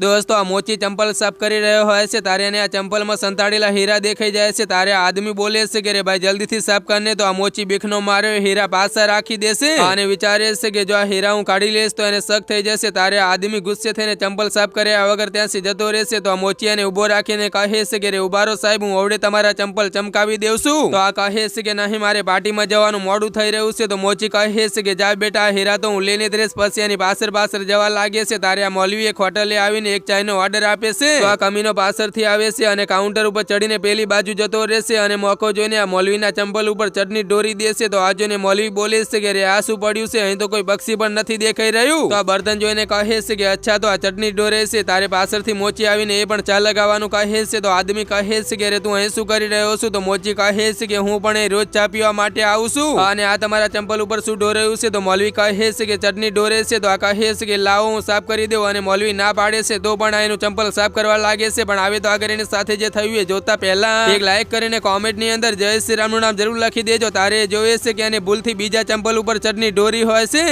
દોસ્તો, આ મોચી ચંપલ સાફ કરી રહ્યો હોય છે. તારે એને આ ચંપલમાં સંતાડેલા હીરા દેખાઈ જાય છે. તારે આદમી બોલે છે કે રે ભાઈ, જલ્દીથી સાફ કરને તો આ મોચી બીખનો માર્યો હીરા પાછા રાખી દેશે. અને વિચારે છે કે, જો આ હીરા હું કાઢી લઈશ, તો એને શક થઈ જશે. તારે આદમી ગુસ્સે થઈને ચંપલ સાફ કર્યા વગર ત્યાંથી જતો રહેશે. તો આ મોચી એને ઊભો રાખીને કહે છે કે રે ઉભારો સાહેબ, હું ઓવડે તમારા ચંપલ ચમકાવી છું. તો આ કહે છે કે, નહીં, મારે પાર્ટીમાં જવાનું મોડું થઈ રહ્યું છે. તો મોચી કહે છે કે, જા બેટા, આ હીરા તો હું લઈને જ રહીશ. પછી એની પાછળ પાછળ જવા લાગે છે. તારે આ મૌલવી એક હોટલે આવીને એક ચાયનો ઓર્ડર આપે છે. તો આ કમીનો પાછળથી આવે છે અને કાઉન્ટર ઉપર ચડીને પેલી બાજુ જતો રહેશે અને મોકો જોઈને આ મોલવીના ચંપલ ઉપર ચટણી દોરી દેશે તો આ જોઈને મોલવી બોલે છે કે રે આ શું પડ્યું છે? અહીં તો કોઈ પક્ષી પણ નથી દેખાઈ રહ્યું. તો આ બર્તન જોઈને કહે છે કે, અચ્છા, તો આ ચટણી ડોરે છે. તારે પાછળથી મોચી આવીને એ પણ ચા લગાવવાનું કહે છે. તો આદમી કહે છે કે રે તું અહીં શું કરી રહ્યો છું? તો મોચી કહે છે કે, હું પણ એ રોજ ચા પીવા માટે આવું છું. અને આ તમારા ચંપલ ઉપર શું ડોરાયું છે? તો મોલવી કહે છે કે ચટણી ડોરે છે. તો આ કહે છે કે, લાવો, હું સાફ કરી દઉં. અને મોલવી ના પાડે છે. તો પણ એનું ચંપલ સાફ કરવા લાગે છે, પણ આવે તો આગળ એની સાથે જે થયું એ જોતા પહેલા એક લાઈક કરીને કોમેન્ટની અંદર જય શ્રી રામનું નામ જરૂર લખી દેજો. તારે જોઈએ છે કે એને ભૂલથી બીજા ચંપલ ઉપર ચટણી ડોરી હોય છે?